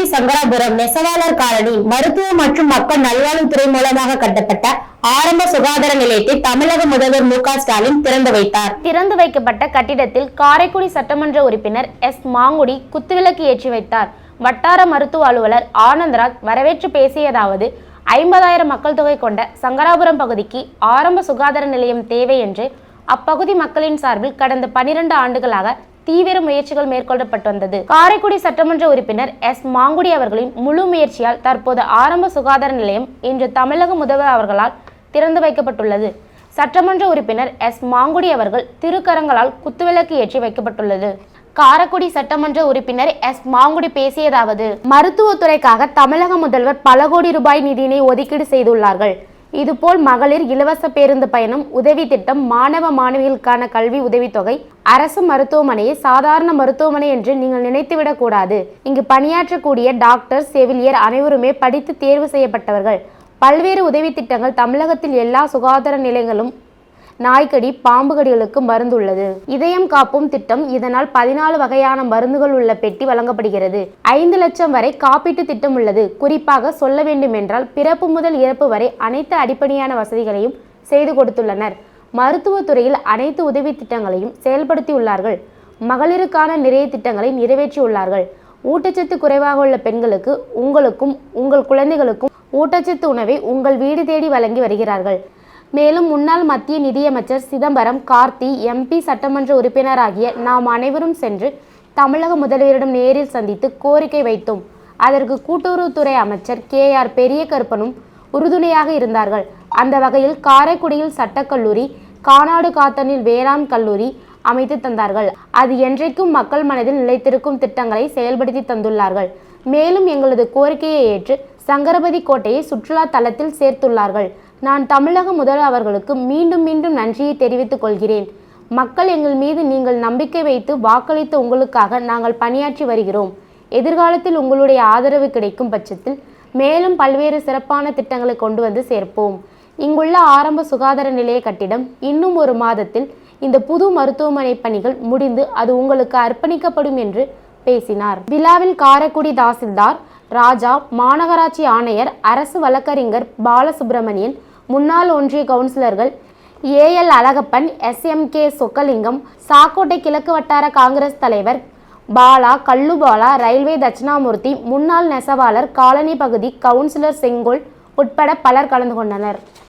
கல்லூரி சங்கராபுரம் நெசவாளர் காலனி மருத்துவ மற்றும் மக்கள் நல்வாழ்வுத்துறை மூலமாக கட்டப்பட்ட ஆரம்ப சுகாதார நிலையத்தை தமிழக முதல்வர் மு ஸ்டாலின் திறந்து வைத்தார். திறந்து வைக்கப்பட்ட கட்டிடத்தில் காரைக்குடி சட்டமன்ற உறுப்பினர் எஸ். மாங்குடி குத்துவிளக்கு ஏற்றி வைத்தார். வட்டார மருத்துவ அலுவலர் ஆனந்தராஜ் வரவேற்று பேசியதாவது ஐம்பதாயிரம் மக்கள் தொகை கொண்ட சங்கராபுரம் பகுதிக்கு ஆரம்ப சுகாதார நிலையம் தேவை என்று அப்பகுதி மக்களின் சார்பில் கடந்த பனிரெண்டு ஆண்டுகளாக தீவிர முயற்சிகள் மேற்கொள்ளப்பட்டு வந்தது. காரைக்குடி சட்டமன்ற உறுப்பினர் எஸ். மாங்குடி அவர்களின் முழு முயற்சியால் தற்போது ஆரம்ப சுகாதார நிலையம் இன்று தமிழக முதல்வர் அவர்களால் திறந்து வைக்கப்பட்டுள்ளது. சட்டமன்ற உறுப்பினர் எஸ். மாங்குடி அவர்கள் திருக்கரங்களால் குத்துவிளக்கு ஏற்றி வைக்கப்பட்டுள்ளது. காரைக்குடி சட்டமன்ற உறுப்பினர் எஸ். மாங்குடி பேசியதாவது மருத்துவத்துறைக்காக தமிழக முதல்வர் பல கோடி ரூபாய் நிதியினை ஒதுக்கீடு செய்துள்ளார்கள். இதுபோல் மகளிர் இலவச பேருந்து பயணம் உதவி திட்டம் மாணவ மாணவிகளுக்கான கல்வி உதவித்தொகை அரசு மருத்துவமனையை சாதாரண மருத்துவமனை என்று நீங்கள் நினைத்துவிடக் கூடாது. இங்கு பணியாற்றக்கூடிய டாக்டர் செவிலியர் அனைவருமே படித்து தேர்வு செய்யப்பட்டவர்கள். பல்வேறு உதவி திட்டங்கள் தமிழகத்தில் எல்லா சுகாதார நிலையங்களும் நாய்க்கடி பாம்புகடிகளுக்கு மருந்து உள்ளது இதயம் காப்பும் திட்டம் இதனால் பதினாலு வகையான மருந்துகள் உள்ள பெட்டி வழங்கப்படுகிறது. ஐந்து லட்சம் வரை காப்பீட்டு திட்டம் உள்ளது. குறிப்பாக சொல்ல வேண்டுமென்றால் பிறப்பு முதல் இறப்பு வரை அனைத்து அடிப்படையான வசதிகளையும் செய்து கொடுத்துள்ளனர். மருத்துவத்துறையில் அனைத்து உதவி திட்டங்களையும் செயல்படுத்தியுள்ளார்கள் மகளிருக்கான நிறைய திட்டங்களை நிறைவேற்றியுள்ளார்கள். ஊட்டச்சத்து குறைவாக உள்ள பெண்களுக்கு உங்களுக்கும் உங்கள் குழந்தைகளுக்கும் ஊட்டச்சத்து உணவை உங்கள் வீடு தேடி வழங்கி வருகிறார்கள். மேலும் முன்னாள் மத்திய நிதியமைச்சர் சிதம்பரம் கார்த்தி எம்பி சட்டமன்ற உறுப்பினராகிய நாம் அனைவரும் சென்று தமிழக முதல்வரிடம் நேரில் சந்தித்து கோரிக்கை வைத்தோம். அதற்கு கூட்டுறவுத்துறை அமைச்சர் கே. ஆர். பெரிய கருப்பனும் உறுதுணையாக இருந்தார்கள். அந்த வகையில் காரைக்குடியில் சட்டக்கல்லூரி கானாடு காத்தனில் வேளாண் கல்லூரி அமைத்து தந்தார்கள். அது என்றைக்கும் மக்கள் மனதில் நிலைத்திருக்கும் திட்டங்களை செயல்படுத்தி தந்துள்ளார்கள். மேலும் எங்களது கோரிக்கையை ஏற்று சங்கரபதி கோட்டையை சுற்றுலா தலத்தில் சேர்த்துள்ளார்கள். நான் தமிழக முதல்வர் அவர்களுக்கு மீண்டும் மீண்டும் நன்றியை தெரிவித்துக் கொள்கிறேன். மக்கள் எங்கள் மீது நீங்கள் நம்பிக்கை வைத்து வாக்களித்த உங்களுக்காக நாங்கள் பணியாற்றி வருகிறோம். எதிர்காலத்தில் உங்களுடைய ஆதரவு கிடைக்கும் பட்சத்தில் மேலும் பல்வேறு சிறப்பான திட்டங்களை கொண்டு வந்து சேர்ப்போம். இங்குள்ள ஆரம்ப சுகாதார நிலைய கட்டிடம் இன்னும் ஒரு மாதத்தில் இந்த புது மருத்துவமனை பணிகள் முடிந்து அது உங்களுக்கு அர்ப்பணிக்கப்படும் என்று பேசினார். விழாவில் காரைக்குடி தாசில்தார் ராஜா மாநகராட்சி ஆணையர் அரசு வழக்கறிஞர் பாலசுப்பிரமணியன் முன்னாள் ஒன்றிய கவுன்சிலர்கள் ஏஎல் அழகப்பன் எஸ்எம்கே சொக்கலிங்கம் சாக்கோட்டை கிழக்கு வட்டார காங்கிரஸ் தலைவர் பாலா கல்லுபாலா ரயில்வே தட்சிணாமூர்த்தி முன்னாள் நெசவாளர் காலனி பகுதி கவுன்சிலர் செங்கோல் உட்பட பலர் கலந்து கொண்டனர்.